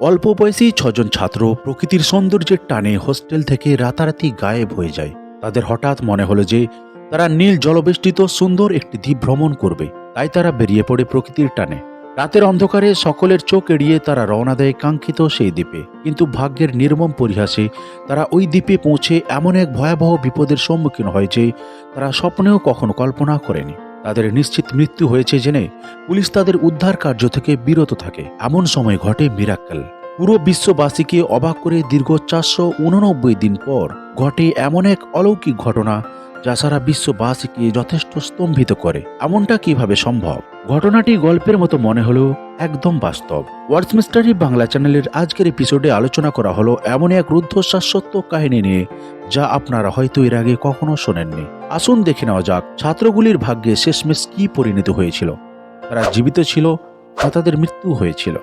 অল্প বয়সী ছজন ছাত্র প্রকৃতির সৌন্দর্যের টানে হোস্টেল থেকে রাতারাতি গায়েব হয়ে যায়। তাদের হঠাৎ মনে হলো যে তারা নীল জলবেষ্টিত সুন্দর একটি দ্বীপ ভ্রমণ করবে। তাই তারা বেরিয়ে পড়ে প্রকৃতির টানে। রাতের অন্ধকারে সকলের চোখ এড়িয়ে তারা রওনা দেয় কাঙ্ক্ষিত সেই দ্বীপে। কিন্তু ভাগ্যের নির্মম পরিহাসে তারা ওই দ্বীপে পৌঁছে এমন এক ভয়াবহ বিপদের সম্মুখীন হয় যে তারা স্বপ্নেও কখনো কল্পনা করেনি। তাদের নিশ্চিত মৃত্যু হয়েছে জেনে পুলিশ তাদের উদ্ধার কার্য থেকে বিরত থাকে। এমন সময় ঘটে মিরাক্কেল। পুরো বিশ্ববাসীকে অবাক করে দীর্ঘ চারশো উননব্বই দিন পর ঘটে এমন এক অলৌকিক ঘটনা যা সারা বিশ্ববাসীকে যথেষ্ট স্তম্ভিত করে। এমনটা কীভাবে সম্ভব? ঘটনাটি গল্পের মতো মনে হলেও একদম বাস্তব। ওয়ার্ডস মিস্টারি বাংলা চ্যানেলের আজকের এপিসোডে আলোচনা করা হলো এমন এক রুদ্ধশ্বাস সত্য কাহিনী নিয়ে, যা আপনারা হয়তো এর আগে কখনো শোনেননি। আসুন দেখে নেওয়া যাক ছাত্রগুলির ভাগ্যে শেষমেশ কি পরিণত হয়েছিল। তারা জীবিত ছিল বা তাদের মৃত্যু হয়েছিল।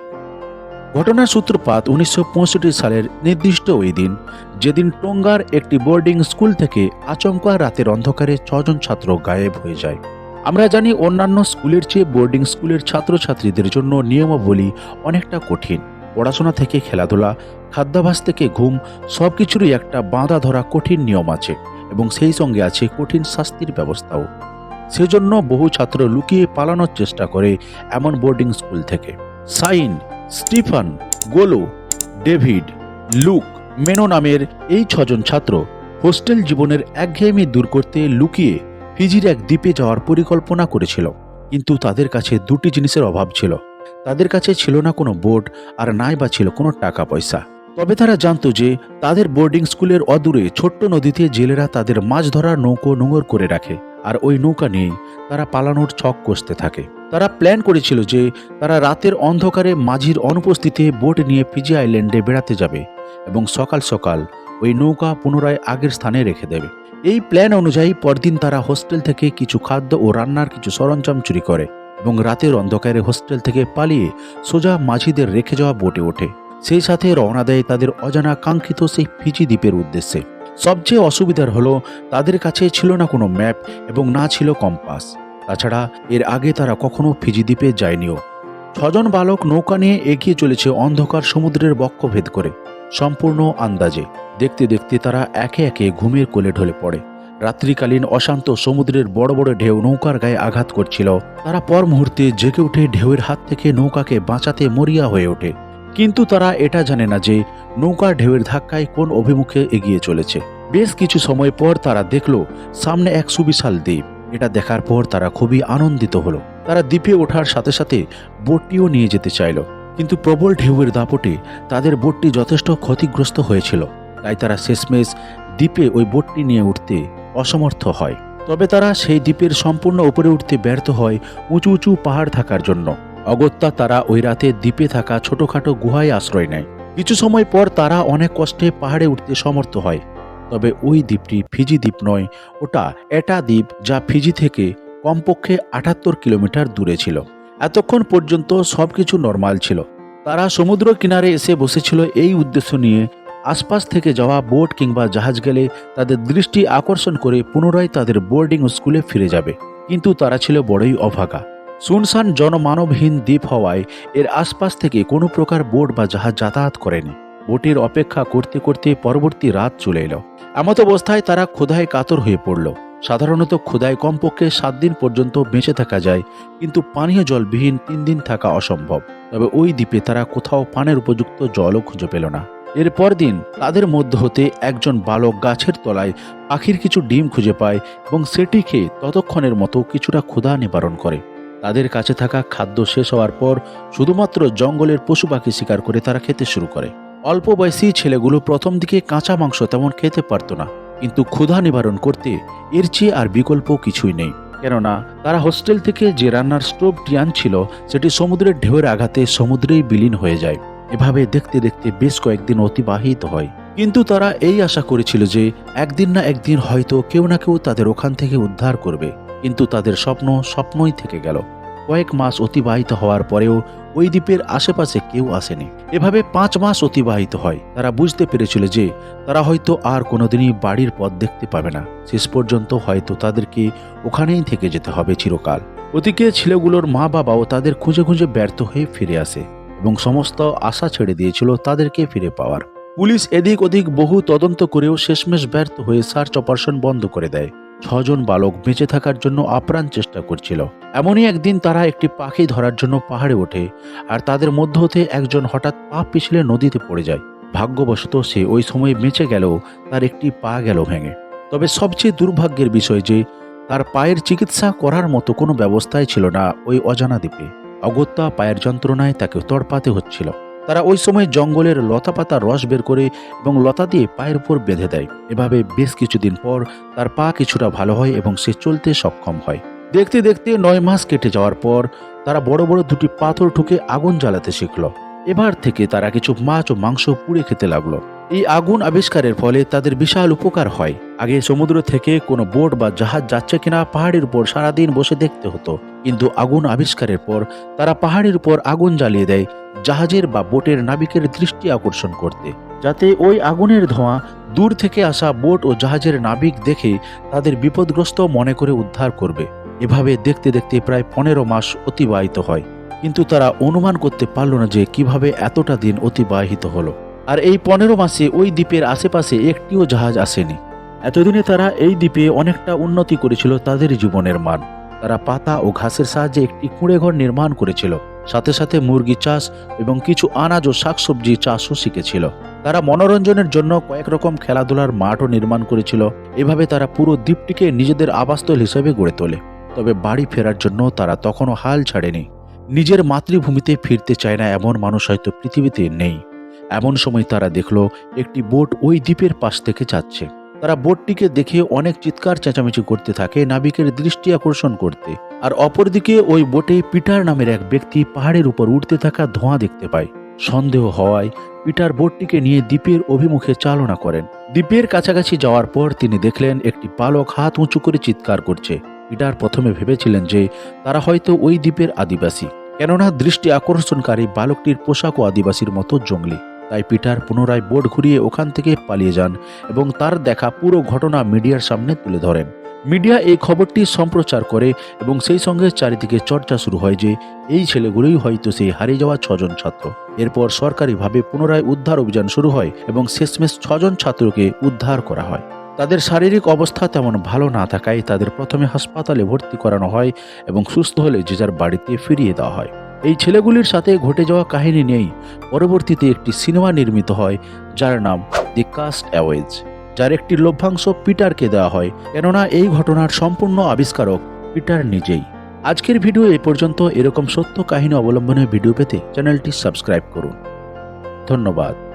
ঘটনার সূত্রপাত উনিশশো পঁয়ষট্টি সালের নির্দিষ্ট ওই দিন, যেদিন টোঙ্গার একটি বোর্ডিং স্কুল থেকে আচমকা রাতের অন্ধকারে ছজন ছাত্র গায়েব হয়ে যায়। আমরা জানি অন্যান্য স্কুলের চেয়ে বোর্ডিং স্কুলের ছাত্রছাত্রীদের জন্য নিয়মাবলী অনেকটা কঠিন। পড়াশোনা থেকে খেলাধুলা খাদ্যাভাস থেকে ঘুম সব কিছুরই একটা বাঁধা ধরা কঠিন নিয়ম আছে এবং সেই সঙ্গে আছে কঠিন শাস্তির ব্যবস্থাও। সেজন্য বহু ছাত্র লুকিয়ে পালানোর চেষ্টা করে এমন বোর্ডিং স্কুল থেকে। Sign, Stefan, Golo, David, Luke, Meno নামের এই ছজন ছাত্র হোস্টেল জীবনের একঘেয়েমি দূর করতে লুকিয়ে ফিজির এক দ্বীপে যাওয়ার পরিকল্পনা করেছিল, কিন্তু তাদের কাছে দুটি জিনিসের অভাব ছিল। তাদের কাছে ছিল না কোনো বোর্ড আর নাই বা ছিল কোনো টাকা পয়সা। তবে তারা জানত যে তাদের বোর্ডিং স্কুলের অদূরে ছোট্ট নদীতে জেলেরা তাদের মাছ ধরার নৌকো নোঙর করে রাখে আর ওই নৌকা নিয়েই তারা পালানোর ছক কষতে থাকে। তারা প্ল্যান করেছিল যে তারা রাতের অন্ধকারে মাঝির অনুপস্থিতিতে বোট নিয়ে ফিজি আইল্যান্ডে বেড়াতে যাবে এবং সকাল সকাল ওই নৌকা পুনরায় আগের স্থানে রেখে দেবে। এই প্ল্যান অনুযায়ী পরদিন তারা হোস্টেল থেকে কিছু খাদ্য ও রান্নার কিছু সরঞ্জাম চুরি করে এবং রাতের অন্ধকারে হোস্টেল থেকে পালিয়ে সোজা মাঝিদের রেখে যাওয়া বোটে ওঠে। সেই সাথে রওনা দেয় তাদের অজানা কাঙ্ক্ষিত সেই ফিজি দ্বীপের উদ্দেশ্যে। সবচেয়ে অসুবিধার হলো, তাদের কাছে ছিল না কোনো ম্যাপ এবং না ছিল কম্পাস তাছাড়া এর আগে তারা কখনো ফিজি দ্বীপে যায়নিও। ছজন বালক নৌকা নিয়ে এগিয়ে চলেছে অন্ধকার সমুদ্রের বক্ষভেদ করে, সম্পূর্ণ আন্দাজে। দেখতে দেখতে তারা একে একে ঘুমের কোলে ঢলে পড়ে। রাত্রিকালীন অশান্ত সমুদ্রের বড় বড় ঢেউ নৌকার গায়ে আঘাত করছিল। তারা পর মুহূর্তে জেগে উঠে ঢেউয়ের হাত থেকে নৌকাকে বাঁচাতে মরিয়া হয়ে ওঠে। কিন্তু তারা এটা জানে না যে নৌকার ঢেউয়ের ধাক্কায় কোন অভিমুখে এগিয়ে চলেছে। বেশ কিছু সময় পর তারা দেখল, সামনে এক সুবিশাল দ্বীপ। এটা দেখার পর তারা খুবই আনন্দিত হলো। তারা দ্বীপে ওঠার সাথে সাথে বোটটিও নিয়ে যেতে চাইল। কিন্তু প্রবল ঢেউয়ের দাপটে তাদের বোটটি যথেষ্ট ক্ষতিগ্রস্ত হয়েছিল। তাই তারা শেষমেশ দ্বীপে ওই বোটটি নিয়ে উঠতে অসমর্থ হয়। তবে তারা সেই দ্বীপের সম্পূর্ণ উপরে উঠতে ব্যর্থ হয় উঁচু উঁচু পাহাড় থাকার জন্য। অগত্যা তারা ওই রাতে দ্বীপে থাকা ছোটখাটো গুহায় আশ্রয় নেয়। কিছু সময় পর তারা অনেক কষ্টে পাহাড়ে উঠতে সমর্থ হয়। তবে ওই দ্বীপটি ফিজি দ্বীপ নয়, ওটা এটা দ্বীপ যা ফিজি থেকে কমপক্ষে আটাত্তর কিলোমিটার দূরে ছিল। এতক্ষণ পর্যন্ত সবকিছু নর্মাল ছিল। তারা সমুদ্র কিনারে এসে বসেছিল এই উদ্দেশ্য নিয়ে। আশপাশ থেকে যাওয়া বোট কিংবা জাহাজ গেলে তাদের দৃষ্টি আকর্ষণ করে পুনরায় তাদের বোর্ডিং স্কুলে ফিরে যাবে। কিন্তু তারা ছিল বড়ই অভাগা। শুনশান জনমানবহীন দ্বীপ হওয়ায় এর আশপাশ থেকে কোনো প্রকার বোট বা জাহাজ যাতায়াত করেনি। বোটের অপেক্ষা করতে করতে পরবর্তী রাত চলে এলো। এমত অবস্থায় তারা ক্ষুধায় কাতর হয়ে পড়ল। সাধারণত ক্ষুধায় কমপক্ষে সাত দিন পর্যন্ত বেঁচে থাকা যায়, কিন্তু পানীয় জলবিহীন তিন দিন থাকা অসম্ভব। তবে ওই দ্বীপে তারা কোথাও পানের উপযুক্ত জলও খুঁজে পেল না। এর দিন তাদের মধ্য হতে একজন বালক গাছের তলায় পাখির কিছু ডিম খুঁজে পায় এবং সেটি খেয়ে ততক্ষণের মতো কিছুটা ক্ষুধা নিবারণ করে। তাদের কাছে থাকা খাদ্য শেষ হওয়ার পর শুধুমাত্র জঙ্গলের পশু পাখি শিকার করে তারা খেতে শুরু করে। অল্প বয়সী ছেলেগুলো প্রথম দিকে কাঁচা মাংস তেমন খেতে পারতো না। কিন্তু ক্ষুধা নিবারণ করতে এর চেয়ে আর বিকল্প কিছুই নেই। কেননা, তারা হোস্টেল থেকে যে রান্নার স্টোভটি আনছিল সেটি সমুদ্রের ঢেউয়ের আঘাতে সমুদ্রেই বিলীন হয়ে যায়। এভাবে দেখতে দেখতে বেশ কয়েকদিন অতিবাহিত হয়। কিন্তু তারা এই আশা করেছিল যে, একদিন না একদিন হয়তো কেউ না কেউ তাদের ওখান থেকে উদ্ধার করবে। কিন্তু তাদের স্বপ্ন স্বপ্নই থেকে গেল। কয়েক মাস অতিবাহিত হওয়ার পরেও ওই দ্বীপের আশেপাশে কেউ আসেনি। এভাবে পাঁচ মাস অতিবাহিত হয়। তারা বুঝতে পেরেছিল যে তারা হয়তো আর কোনোদিনই বাড়ির পথ দেখতে পাবে না। শেষ পর্যন্ত হয়তো তাদেরকে ওখানেই থেকে যেতে হবে চিরকাল। ওদিকে ছেলেগুলোর মা বাবাও তাদের খুঁজে খুঁজে ব্যর্থ হয়ে ফিরে আসে এবং সমস্ত আশা ছেড়ে দিয়েছিল তাদেরকে ফিরে পাওয়ার। পুলিশ এদিক ওদিক বহু তদন্ত করেও শেষমেশ ব্যর্থ হয়ে সার্চ অপারেশন বন্ধ করে দেয়। ছজন বালক বেঁচে থাকার জন্য আপ্রাণ চেষ্টা করছিল। এমনই একদিন তারা একটি পাখি ধরার জন্য পাহাড়ে ওঠে আর তাদের মধ্য হতে একজন হঠাৎ পা পিছলে নদীতে পড়ে যায়। ভাগ্যবশত সে ওই সময় বেঁচে গেলেও তার একটি পা গেল ভেঙে। তবে সবচেয়ে দুর্ভাগ্যের বিষয় যে, তার পায়ের চিকিৎসা করার মতো কোনো ব্যবস্থাই ছিল না ওই অজানা দ্বীপে। অগত্যা পায়ের যন্ত্রণায় তাকে তড়পাতে হচ্ছিল। তারা ওই সময় জঙ্গলের লতা পাতার রস বের করে এবং লতা দিয়ে পায়ের উপর বেঁধে দেয়। এভাবে বেশ কিছুদিন পর তার পা কিছুটা ভালো হয় এবং সে চলতে সক্ষম হয়। দেখতে দেখতে নয় মাস কেটে যাওয়ার পর তারা বড় বড় দুটি পাথর ঠুকে আগুন জ্বালাতে শিখল। এবার থেকে তারা কিছু মাছ ও মাংস পুড়ে খেতে লাগল। এই আগুন আবিষ্কারের ফলে তাদের বিশাল উপকার হয়। আগে সমুদ্র থেকে কোনো বোট বা জাহাজ যাচ্ছে কিনা পাহাড়ের উপর সারাদিন বসে দেখতে হতো। কিন্তু আগুন আবিষ্কারের পর তারা পাহাড়ের উপর আগুন জ্বালিয়ে দেয় জাহাজের বা বোটের নাবিকের দৃষ্টি আকর্ষণ করতে, যাতে ওই আগুনের ধোঁয়া দূর থেকে আসা বোট ও জাহাজের নাবিক দেখে তাদের বিপদগ্রস্ত মনে করে উদ্ধার করবে। এভাবে দেখতে দেখতে প্রায় পনেরো মাস অতিবাহিত হয়। কিন্তু তারা অনুমান করতে পারল না যে কীভাবে এতটা দিন অতিবাহিত হলো। আর এই পনেরো মাসে ওই দ্বীপের আশেপাশে একটিও জাহাজ আসেনি। এতদিনে তারা এই দ্বীপে অনেকটা উন্নতি করেছিল তাদের জীবনের মান। তারা পাতা ও ঘাসের সাহায্যে একটি কুঁড়ে ঘর নির্মাণ করেছিল। সাথে সাথে মুরগি চাষ এবং কিছু আনাজ ও শাকসবজি চাষও শিখেছিল। তারা মনোরঞ্জনের জন্য কয়েক রকম খেলাধুলার মাঠও নির্মাণ করেছিল। এভাবে তারা পুরো দ্বীপটিকে নিজেদের আবাসস্থল হিসেবে গড়ে তোলে। তবে বাড়ি ফেরার জন্য তারা তখনও হাল ছাড়েনি। নিজের মাতৃভূমিতে ফিরতে চায় না এমন মানুষ হয়তো পৃথিবীতে নেই। এমন সময় তারা দেখল, একটি বোট ওই দ্বীপের পাশ থেকে যাচ্ছে। তারা বোটটিকে দেখে অনেক চিৎকার চেঁচামেচি করতে থাকে, নাবিকের দৃষ্টি আকর্ষণ করতে। আর অপরদিকে ওই বোটে পিটার নামের এক ব্যক্তি পাহাড়ের উপর উঠতে থাকা ধোঁয়া দেখতে পায়। সন্দেহ হওয়ায় পিটার বোটটিকে নিয়ে দ্বীপের অভিমুখে চালনা করেন। দ্বীপের কাছাকাছি যাওয়ার পর তিনি দেখলেন একটি পালক হাত উঁচু করে চিৎকার করছে। পিটার প্রথমে ভেবেছিলেন যে তারা হয়তো ওই দ্বীপের আদিবাসী। কেননা দৃষ্টি আকর্ষণকারী বালকটির পোশাকও আদিবাসীর মতো জঙ্গলি। তাই পিটার পুনরায় বোর্ড ঘুরিয়ে ওখান থেকে পালিয়ে যান এবং তার দেখা পুরো ঘটনা মিডিয়ার সামনে তুলে ধরেন। মিডিয়া এই খবরটি সম্প্রচার করে এবং সেই সঙ্গে চারিদিকে চর্চা শুরু হয় যে এই ছেলেগুলোই হয়তো সেই হারিয়ে যাওয়া ছজন ছাত্র। এরপর সরকারিভাবে পুনরায় উদ্ধার অভিযান শুরু হয় এবং শেষমেশ ছজন ছাত্রকে উদ্ধার করা হয়। তাদের শারীরিক অবস্থা তেমন ভালো না থাকায় তাদের প্রথমে হাসপাতালে ভর্তি করানো হয় এবং সুস্থ হলে যে যার বাড়িতে ফিরিয়ে দেওয়া হয়। এই ছেলেগুলির সাথে ঘটে যাওয়া কাহিনী নেই পরবর্তীতে একটি সিনেমা নির্মিত হয়, যার নাম দি কাস্ট অ্যাওয়েজ যার একটি লভ্যাংশ পিটারকে দেওয়া হয়। কেননা এই ঘটনার সম্পূর্ণ আবিষ্কারক পিটার নিজেই। আজকের ভিডিও এ পর্যন্ত এরকম সত্য কাহিনী অবলম্বনে ভিডিও পেতে চ্যানেলটি সাবস্ক্রাইব করুন। ধন্যবাদ।